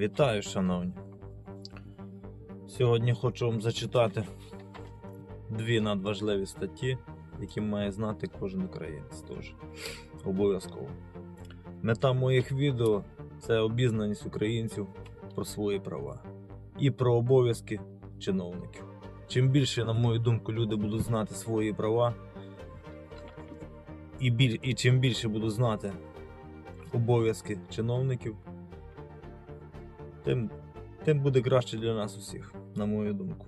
Вітаю, шановні. Сьогодні хочу вам зачитати дві надважливі статті, які має знати кожен українець теж. Обов'язково. Мета моїх відео це обізнаність українців про свої права і про обов'язки чиновників. Чим більше, на мою думку, люди будуть знати свої права, і, біль... і чим більше будуть знати обов'язки чиновників, тим, тим буде краще для нас усіх, на мою думку.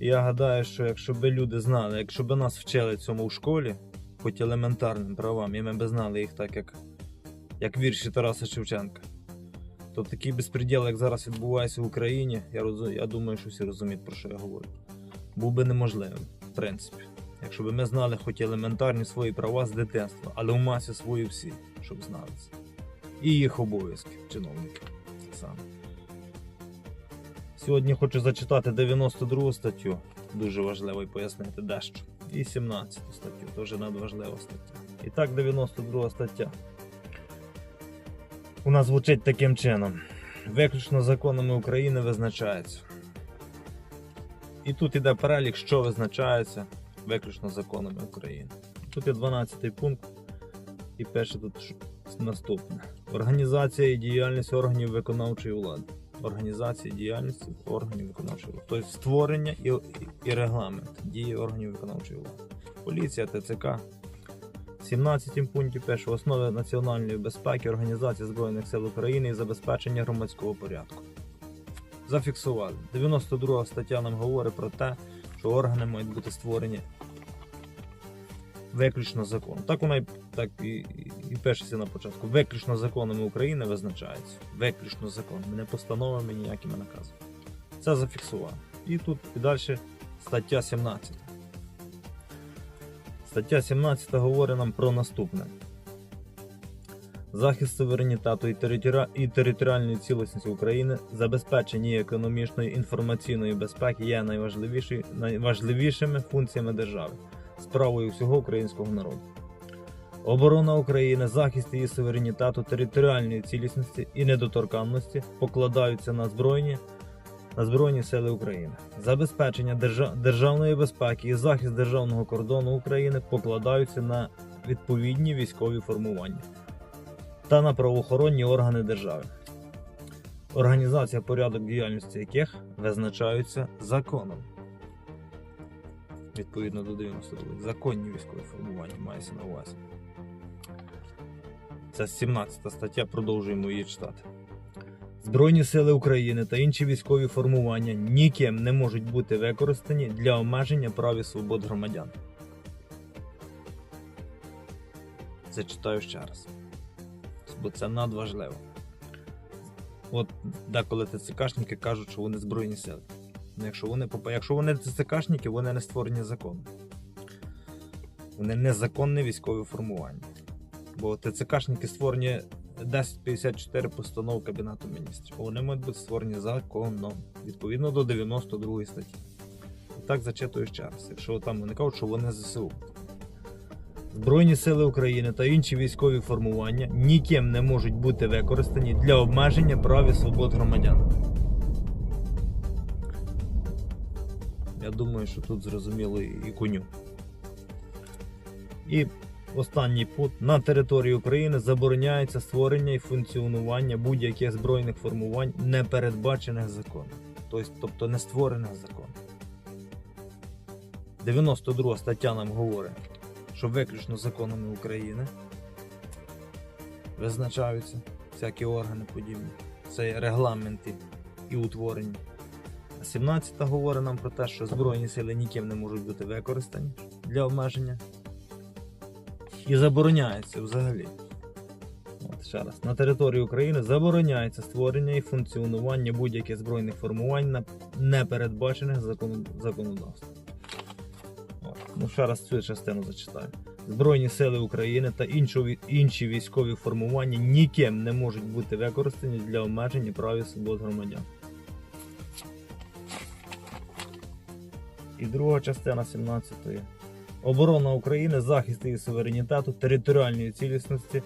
Я гадаю, що якщо б люди знали, якщо б нас вчили цьому в школі, хоч елементарним правам, і ми б знали їх так, як, як вірші Тараса Шевченка, то такий безпреділ, як зараз відбувається в Україні, я, розу- я думаю, що всі розуміють, про що я говорю, був би неможливим, в принципі. Якщо б ми знали хоч елементарні свої права з дитинства, але в масі свої всі, щоб знали це. І їх обов'язки чиновників так. Сьогодні хочу зачитати 92 статтю, дуже важливо і пояснити дещо. І 17 статтю, теж надважлива стаття. І так, 92 стаття. У нас звучить таким чином: виключно законами України визначається. І тут іде перелік, що визначається виключно законами України. Тут є 12 пункт, і перше тут наступне: організація і діяльність органів виконавчої влади. Організація діяльності органів виконавчої влади. Тобто створення і, і, регламент дії органів виконавчої влади. Поліція, ТЦК. 17 пункті перше основи національної безпеки Організації Збройних сил України і забезпечення громадського порядку. Зафіксували. 92 стаття нам говорить про те, що органи мають бути створені виключно законом. Так вона так і, і, і пишеться на початку. Виключно законами України визначається. Виключно законами, не постановами, ніякими наказами. Це зафіксували. І тут і далі стаття 17. Стаття 17 говорить нам про наступне. Захист суверенітету і, територіа- і територіальної цілісності України, забезпечення економічної інформаційної безпеки є найважливіші, найважливішими функціями держави, справою всього українського народу. Оборона України, захист її суверенітету, територіальної цілісності і недоторканності покладаються на збройні, на Збройні Сили України. Забезпечення держа- державної безпеки і захист державного кордону України покладаються на відповідні військові формування та на правоохоронні органи держави. Організація порядок діяльності яких визначаються законом. Відповідно до 92 законні військові формування мається на увазі. Це 17 стаття, продовжуємо її читати. Збройні сили України та інші військові формування ніким не можуть бути використані для обмеження прав і свобод громадян. Зачитаю ще раз. Бо це надважливо. От деколи ТЦКшники кажуть, що вони збройні сили. Ну, якщо вони, якщо вони ТЦКшники, вони не створені законом. Вони незаконне військове формування. Бо ТЦКшники створені 1054 постанов Кабінету міністрів. Вони мають бути створені законом, відповідно до 92 статті. І так зачитую ще раз. Якщо там вони кажуть, що вони ЗСУ. Збройні сили України та інші військові формування ніким не можуть бути використані для обмеження прав і свобод громадян. Я думаю, що тут зрозуміло і коню. І останній пункт. На території України забороняється створення і функціонування будь-яких збройних формувань, не передбачених законом. Тобто, не створених законом. 92 стаття нам говорить, що виключно законами України визначаються всякі органи подібні. Це регламенти і утворення. А 17 говорить нам про те, що Збройні сили ніким не можуть бути використані для обмеження. І забороняється взагалі. От ще раз. На території України забороняється створення і функціонування будь-яких збройних формувань, на не передбачених законодавством. Ну, ще раз цю частину зачитаю. Збройні сили України та інші військові формування ніким не можуть бути використані для обмеження прав і свобод громадян. І друга частина 17-ї. Оборона України, захист її суверенітету, територіальної цілісності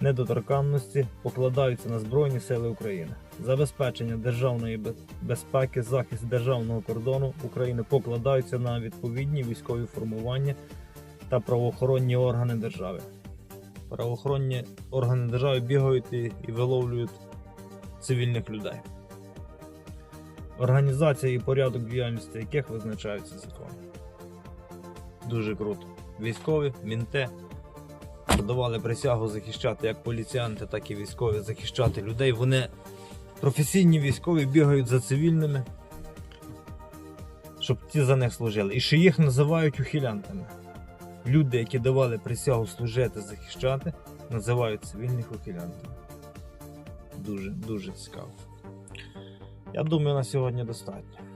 недоторканності покладаються на Збройні Сили України. Забезпечення державної безпеки, захист державного кордону України покладаються на відповідні військові формування та правоохоронні органи держави. Правоохоронні органи держави бігають і, виловлюють цивільних людей. Організація і порядок діяльності яких визначаються законом. Дуже круто. Військові, мінте давали присягу захищати як поліціянти, так і військові, захищати людей. Вони професійні військові бігають за цивільними, щоб ті за них служили. І ще їх називають ухилянтами. Люди, які давали присягу служити, захищати, називають цивільних ухилянтами. Дуже, дуже цікаво. Я думаю, на сьогодні достатньо.